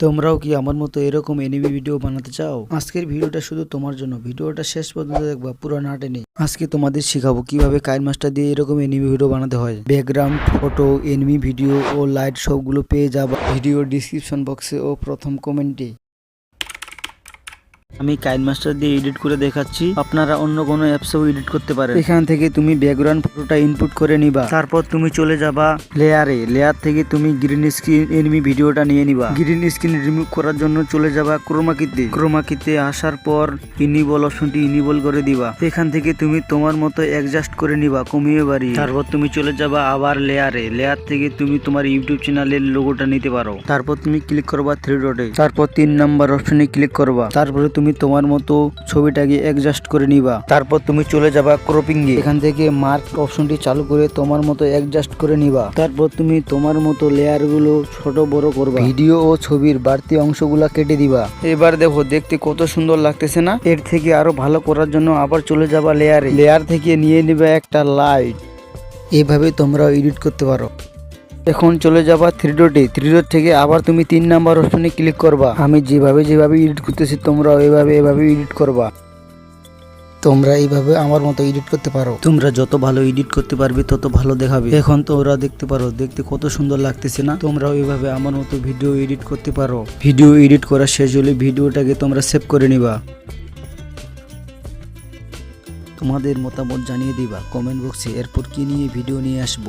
তোমরাও কি আমার মতো এরকম এনিমি ভিডিও বানাতে চাও? আজকের ভিডিওটা শুধু তোমার জন্য। ভিডিওটা শেষ পর্যন্ত দেখবা, পুরো নাটে নেই। আজকে তোমাদের শেখাবো কীভাবে কাইন মাস্টার দিয়ে এরকম এনিমি ভিডিও বানাতে হয়। ব্যাকগ্রাউন্ড ফটো এনিমি ভিডিও ও লাইট সবগুলো পেয়ে যাবা। ভিডিও ডিসক্রিপশন বক্সে ও প্রথম কমেন্টে আমি কাইন মাস্টার দিয়ে এডিট করে দেখাচ্ছি। আপনারা অন্য কোনো অ্যাপসেও এডিট করতে পারেন। এখান থেকে তুমি ব্যাকগ্রাউন্ড ফটোটা ইনপুট করে নিবা। তারপর তুমি চলে যাবা লেয়ারে লেয়ার থেকে তুমি গ্রিন স্ক্রিন এনিমি ভিডিওটা নিয়ে নিবা। গ্রিন স্ক্রিন রিমুভ করার জন্য চলে যাবা ক্রোমাকিতে ক্রোমাকিতে আসার পর ইনিবল অপশনটি ইনিবল করে দিবা। এখান থেকে তুমি তোমার মতো অ্যাডজাস্ট করে নিবা কমিয়ে বাড়ি তারপর তুমি চলে যাবা আবার লেয়ারে লেয়ার থেকে তুমি তোমার ইউটিউব চ্যানেলের লোগোটা নিতে পারো। তারপর তুমি ক্লিক করবা থ্রি ডটে তারপর তিন নাম্বার অপশনে ক্লিক করবা। তারপরে তুমি তোমার মতো ছবিটাকে অ্যাডজাস্ট করে নিবা। তারপর তুমি চলে যাবা ক্রপিং এ এখান থেকে মার্ক অপশনটি চালু করে তোমার মতো অ্যাডজাস্ট করে নিবা। তারপর তুমি তোমার মতো লেয়ারগুলো ছোট বড় করবা। ভিডিও ও ছবির বাড়তি অংশগুলা কেটে দিবা। এবার দেখো, দেখতে কত সুন্দর লাগতেছে না? এর থেকে আরও ভালো করার জন্য আবার চলে যাবা লেয়ারে লেয়ার থেকে নিয়ে নিবা একটা লাইট এভাবে তোমরাও এডিট করতে পারো। এখন চলে যাবা থ্রি ডটে থ্রি ডট থেকে আবার তুমি তিন নাম্বার অপশনে ক্লিক করবা। আমি যেভাবে যেভাবে এডিট করতেছি তোমরা এভাবে এভাবে এডিট করবা। তোমরা এইভাবে আমার মতো এডিট করতে পারো। তোমরা যত ভালো এডিট করতে পারবে, তত ভালো দেখাবে। এখন তো ওরা দেখতে পারো, দেখতে কত সুন্দর লাগতেছে না? তোমরাও এইভাবে আমার মতো ভিডিও এডিট করতে পারো। ভিডিও এডিট করা শেষ হলে ভিডিওটাকে তোমরা সেভ করে নিবা। তোমাদের মতামত জানিয়ে দিবা। কমেন্ট বক্সে এরপর কি নিয়ে ভিডিও নিয়ে আসব?